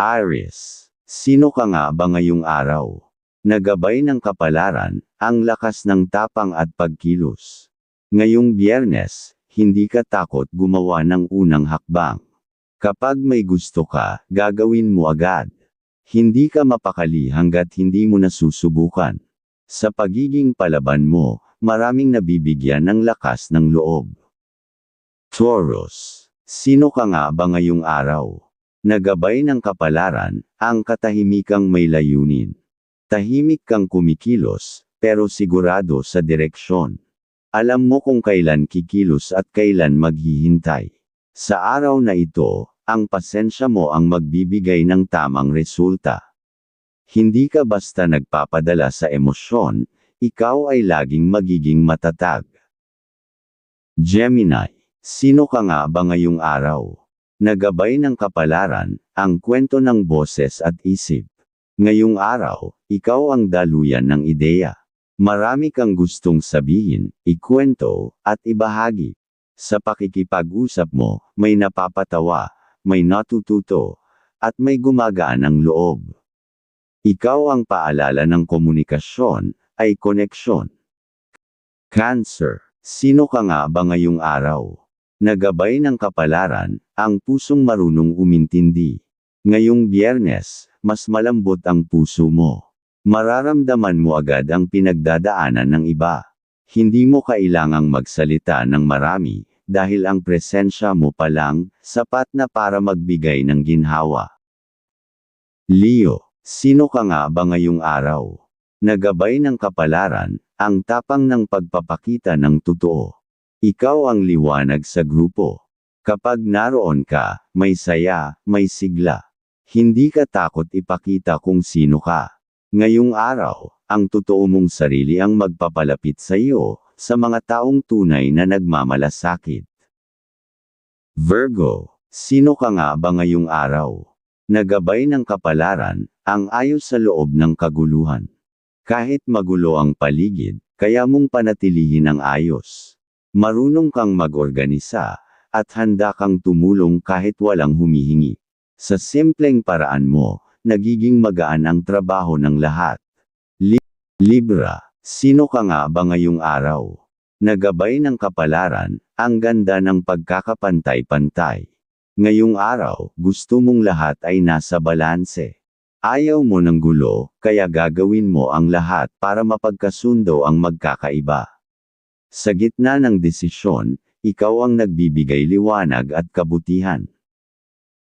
Aries, sino ka nga ba ngayong araw? Nagabay ng kapalaran, ang lakas ng tapang at pagkilos. Ngayong biyernes, hindi ka takot gumawa ng unang hakbang. Kapag may gusto ka, gagawin mo agad. Hindi ka mapakali hanggat hindi mo nasusubukan. Sa pagiging palaban mo, maraming nabibigyan ng lakas ng loob. Taurus, sino ka nga ba ngayong araw? Nagabay ng kapalaran, ang katahimikang may layunin. Tahimik kang kumikilos, pero sigurado sa direksyon. Alam mo kung kailan kikilos at kailan maghihintay. Sa araw na ito, ang pasensya mo ang magbibigay ng tamang resulta. Hindi ka basta nagpapadala sa emosyon, ikaw ay laging magiging matatag. Gemini, sino ka nga ba ngayong araw? Nagabay ng kapalaran, ang kwento ng boses at isip. Ngayong araw, ikaw ang daluyan ng ideya. Marami kang gustong sabihin, ikwento, at ibahagi. Sa pakikipag-usap mo, may napapatawa, may natututo, at may gumagaan ang loob. Ikaw ang paalala ng komunikasyon, ay koneksyon. Cancer, sino ka nga ba ngayong araw? Nagabay ng kapalaran, ang pusong marunong umintindi. Ngayong biyernes, mas malambot ang puso mo. Mararamdaman mo agad ang pinagdadaanan ng iba. Hindi mo kailangang magsalita ng marami, dahil ang presensya mo pa lang, sapat na para magbigay ng ginhawa. Leo, sino ka nga ba ngayong araw? Nagabay ng kapalaran, ang tapang ng pagpapakita ng totoo. Ikaw ang liwanag sa grupo. Kapag naroon ka, may saya, may sigla. Hindi ka takot ipakita kung sino ka. Ngayong araw, ang totoo mong sarili ang magpapalapit sa iyo, sa mga taong tunay na nagmamalasakit. Virgo, sino ka nga ba ngayong araw? Nagabay ng kapalaran, ang ayos sa loob ng kaguluhan. Kahit magulo ang paligid, kaya mong panatilihin ang ayos. Marunong kang mag-organisa, at handa kang tumulong kahit walang humihingi. Sa simpleng paraan mo, nagiging magaan ang trabaho ng lahat. Li Libra, sino ka nga ba ngayong araw? Nagabay ng kapalaran, ang ganda ng pagkakapantay-pantay. Ngayong araw, gusto mong lahat ay nasa balanse. Ayaw mo ng gulo, kaya gagawin mo ang lahat para mapagkasundo ang magkakaiba. Sa gitna ng desisyon, ikaw ang nagbibigay liwanag at kabutihan.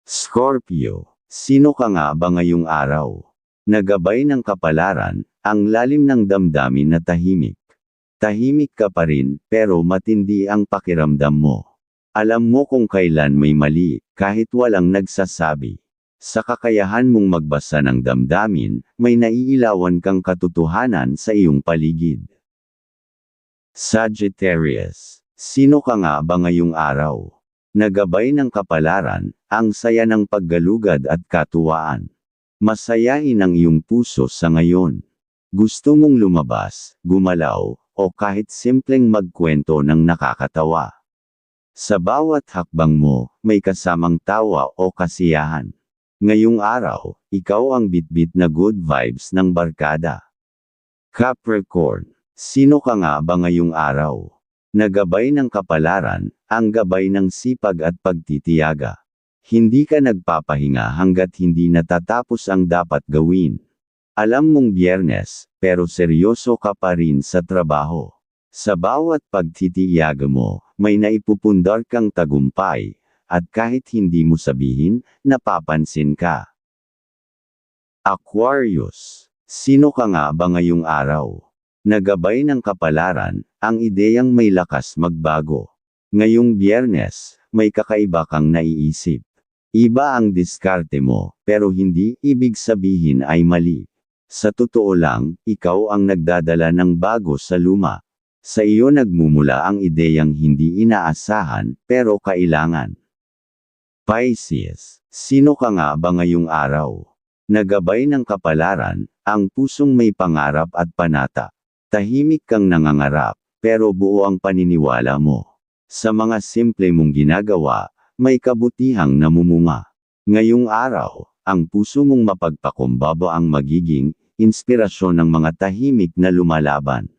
Scorpio, sino ka nga ba ngayong araw? Nagabay ng kapalaran, ang lalim ng damdamin na tahimik. Tahimik ka pa rin, pero matindi ang pakiramdam mo. Alam mo kung kailan may mali, kahit walang nagsasabi. Sa kakayahan mong magbasa ng damdamin, may naiilawan kang katotohanan sa iyong paligid. Sagittarius. Sino ka nga ba ngayong araw? Nagabay ng kapalaran, ang saya ng paggalugad at katuwaan. Masayain ang iyong puso sa ngayon. Gusto mong lumabas, gumalaw, o kahit simpleng magkwento ng nakakatawa. Sa bawat hakbang mo, may kasamang tawa o kasiyahan. Ngayong araw, ikaw ang bitbit na good vibes ng barkada. Capricorn. Sino ka nga ba ngayong araw? Nagabay ng kapalaran, ang gabay ng sipag at pagtitiyaga. Hindi ka nagpapahinga hanggat hindi natatapos ang dapat gawin. Alam mong biyernes, pero seryoso ka pa rin sa trabaho. Sa bawat pagtitiyaga mo, may naipupundar kang tagumpay, at kahit hindi mo sabihin, napapansin ka. Aquarius. Sino ka nga ba ngayong araw? Nagabay ng kapalaran, ang ideyang may lakas magbago. Ngayong biyernes, may kakaiba kang naiisip. Iba ang diskarte mo, pero hindi ibig sabihin ay mali. Sa totoo lang, ikaw ang nagdadala ng bago sa luma. Sa iyo nagmumula ang ideyang hindi inaasahan, pero kailangan. Pisces, sino ka nga ba ngayong araw? Nagabay ng kapalaran, ang pusong may pangarap at panata. Tahimik kang nangangarap, pero buo ang paniniwala mo. Sa mga simple mong ginagawa, may kabutihang namumunga. Ngayong araw, Ang puso mong mapagpakumbaba ang magiging inspirasyon ng mga tahimik na lumalaban.